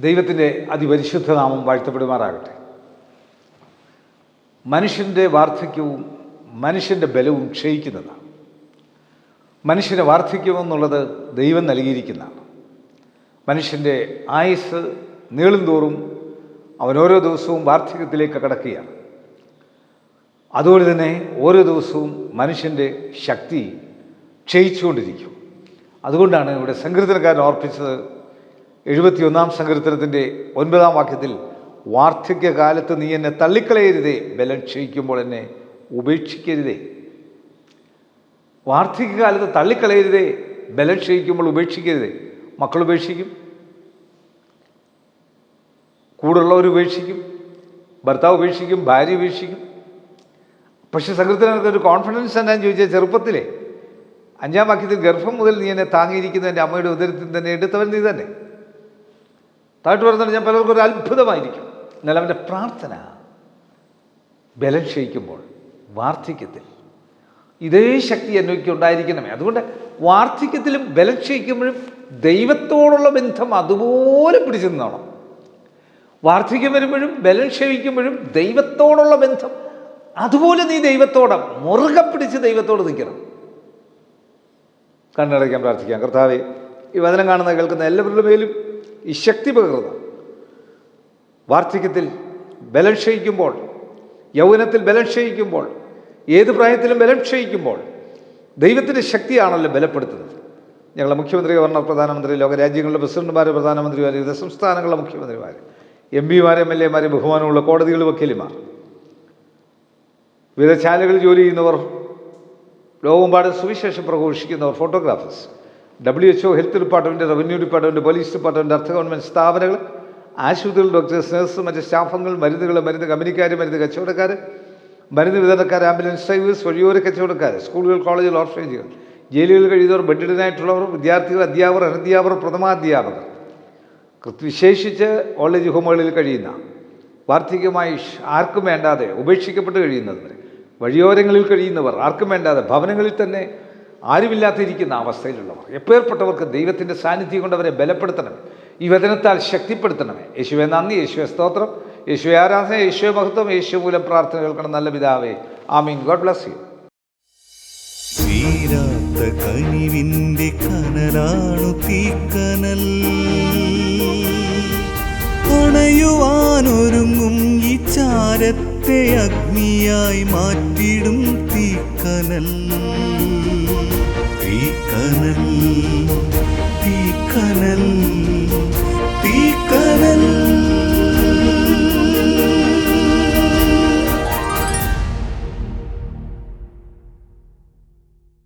ദൈവത്തിന്റെ അതിപരിശുദ്ധ നാമം വാഴ്ത്തപ്പെടുമാറാകട്ടെ. മനുഷ്യന്റെ വാർദ്ധക്യവും മനുഷ്യന്റെ ബലവും ക്ഷയിക്കുന്നതാണ്. മനുഷ്യന്റെ വാർദ്ധക്യം എന്നുള്ളത് ദൈവം നൽകിയിരിക്കുന്നതാണ്. മനുഷ്യന്റെ ആയുസ് നീളുന്തോറും അവൻ ഓരോ ദിവസവും വാർദ്ധക്യത്തിലേക്ക് കടക്കുകയാണ്. അതുപോലെ തന്നെ ഓരോ ദിവസവും മനുഷ്യന്റെ ശക്തി ക്ഷയിച്ചുകൊണ്ടിരിക്കും. അതുകൊണ്ടാണ് ഇവിടെ സങ്കീർത്തനക്കാരൻ ഓർപ്പിച്ചത് എഴുപത്തിയൊന്നാം സങ്കീർത്തനത്തിന്റെ ഒൻപതാം വാക്യത്തിൽ വാർദ്ധക്യകാലത്ത് നീ എന്നെ തള്ളിക്കളയരുതേ ബലം ക്ഷയിക്കുമ്പോൾ എന്നെ ഉപേക്ഷിക്കരുതേ. വാർദ്ധക്യകാലത്ത് തള്ളിക്കളയരുതേ ബലം ക്ഷയിക്കുമ്പോൾ ഉപേക്ഷിക്കരുതേ. മക്കൾ ഉപേക്ഷിക്കും. കൂടുള്ളവർ ഉപേക്ഷിക്കും. ഭർത്താവ് ഉപേക്ഷിക്കും. ഭാര്യ ഉപേക്ഷിക്കും. പക്ഷേ സങ്കീർത്തനങ്ങൾക്ക് ഒരു കോൺഫിഡൻസ് തന്നെ ചോദിച്ചാൽ ചെറുപ്പത്തിലെ അഞ്ചാം വാക്യത്തിൽ ഗർഭം മുതൽ നീ എന്നെ താങ്ങിയിരിക്കുന്ന എന്റെ അമ്മയുടെ ഉദരത്തിൽ തന്നെ എടുത്തവൻ നീ തന്നെ. താഴ്ത്തു പറഞ്ഞാൽ ഞാൻ പലർക്കും ഒരു അത്ഭുതമായിരിക്കും. എന്നാൽ അവന്റെ പ്രാർത്ഥന ബലം ക്ഷയിക്കുമ്പോൾ വാർദ്ധക്യത്തിൽ ഇതേ ശക്തി എന്നൊക്കെ ഉണ്ടായിരിക്കണമേ. അതുകൊണ്ട് വാർദ്ധക്യത്തിലും ബലം ക്ഷയിക്കുമ്പോഴും ദൈവത്തോടുള്ള ബന്ധം അതുപോലെ പിടിച്ചു നിന്നോണം വാർദ്ധക്യം വരുമ്പോഴും ബലം ക്ഷയിക്കുമ്പോഴും ദൈവത്തോടുള്ള ബന്ധം അതുപോലെ നീ ദൈവത്തോടെ മുറുകെ പിടിച്ച് ദൈവത്തോട് നിൽക്കണം. കണ്ണടയ്ക്കാൻ പ്രാർത്ഥിക്കാം. കർത്താവെ ഈ വചനം കാണുന്ന കേൾക്കുന്ന എല്ലാവരുടെ മേലും ഈ ശക്തി പകർന്നു. വാർദ്ധക്യത്തിൽ ബലം ക്ഷയിക്കുമ്പോൾ യൗവനത്തിൽ ബലം ക്ഷയിക്കുമ്പോൾ ഏത് പ്രായത്തിലും ബലം ക്ഷയിക്കുമ്പോൾ ദൈവത്തിന്റെ ശക്തിയാണല്ലോ ബലപ്പെടുത്തുന്നത്. ഞങ്ങളുടെ മുഖ്യമന്ത്രി ഗവർണർ പ്രധാനമന്ത്രി ലോകരാജ്യങ്ങളുടെ പ്രസിഡന്റുമാർ പ്രധാനമന്ത്രിമാർ വിവിധ സംസ്ഥാനങ്ങളുടെ മുഖ്യമന്ത്രിമാർ എം പിമാർ എം എൽ എമാർ ബഹുമാനമുള്ള കോടതികൾ വക്കീലിമാർ വിവിധ ശാലകളിൽ ജോലി ചെയ്യുന്നവർ ലോകമെമ്പാടും സുവിശേഷം പ്രഘോഷിക്കുന്നവർ photographers. W H O health department revenue department police department അർത്ഥ ഗവൺമെന്റ് സ്ഥാപനങ്ങൾ ആശുപത്രികൾ ഡോക്ടേഴ്സ് നഴ്സ് മറ്റ് സ്റ്റാഫുകൾ മരുന്നുകൾ മരുന്ന് കമ്പനിക്കാർ മരുന്ന് കച്ചവടക്കാർ മരുന്ന് വിതരണക്കാർ ആംബുലൻസ് ഡ്രൈവേഴ്സ് വഴിയോര കച്ചവടക്കാർ സ്കൂളുകൾ കോളേജുകൾ ഓർഫനേജുകൾ ജയിലുകളിൽ കഴിയുന്നവർ ബെഡിഡനായിട്ടുള്ളവർ വിദ്യാർത്ഥികൾ അധ്യാപകർ അനധ്യാപകർ പ്രഥമാധ്യാപകർ കൃത്യവിശേഷിച്ച് വിശേഷിച്ച് ഓൾഡ് ഹോമുകളിൽ കഴിയുന്ന വാർദ്ധക്യമായി ആർക്കും വേണ്ടാതെ ഉപേക്ഷിക്കപ്പെട്ട് കഴിയുന്നവർ വഴിയോരങ്ങളിൽ കഴിയുന്നവർ ആർക്കും വേണ്ടാതെ ഭവനങ്ങളിൽ തന്നെ ആരുമില്ലാതിരിക്കുന്ന അവസ്ഥയിലുള്ളവർ. എപ്പേർപ്പെട്ടവർക്ക് ദൈവത്തിന്റെ സാന്നിധ്യം കൊണ്ട് അവരെ ബലപ്പെടുത്തണം. ഈ വചനത്താൽ ശക്തിപ്പെടുത്തണമേ യേശുവെ നന്ദി. യേശുവെ സ്തോത്രം. യേശുവെ ആരാധന. യേശുവെ മഹത്വം. യേശു മൂലം പ്രാർത്ഥന കേൾക്കണം. നല്ല പിതാവേ. ആമീൻ. God bless you. തീരാത്ത കനലാണു തീക്കനൽ. അണയുവാനൊരുങ്ങും ഈ ചാരത്തെ അഗ്നിയായി മാറ്റിടും. തീക്കനൽ ഈ തീക്കനൽ